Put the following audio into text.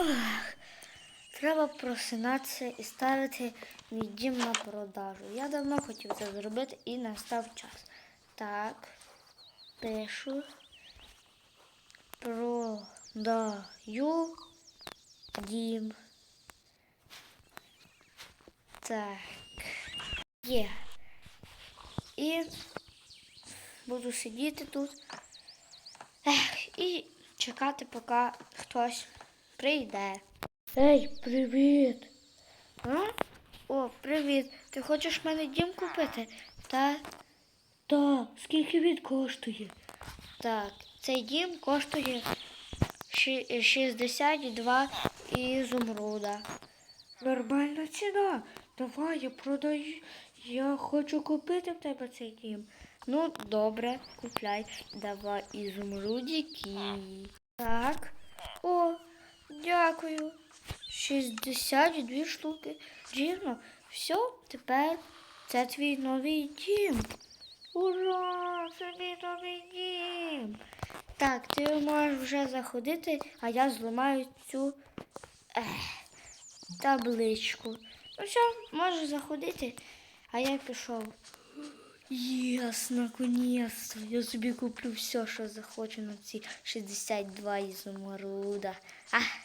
Ох, треба просинатися і ставити мій дім на продажу. Я давно хотів це зробити і настав час. Так, пишу. Продаю дім. Так. Є. І буду сидіти тут. Ех, і чекати, поки хтось прийде. Ей, привіт. А? О, привіт. Ти хочеш в мене дім купити? Та? Та, скільки він коштує? Так, цей дім коштує 62 ізумруда. Нормальна ціна. Давай, я продаю. Я хочу купити в тебе цей дім. Ну, добре, купляй. Давай ізумрудики. Так. О, дякую. 62 штуки. Рівно. Все, тепер це твій новий дім. Ура! Це мій новий дім. Так, ти можеш вже заходити, а я зламаю цю ех, табличку. Ну все, можеш заходити, а я пішов. Єс, наконец-то. Я собі куплю все, що захочу на ці 62 ізумруда. Ага.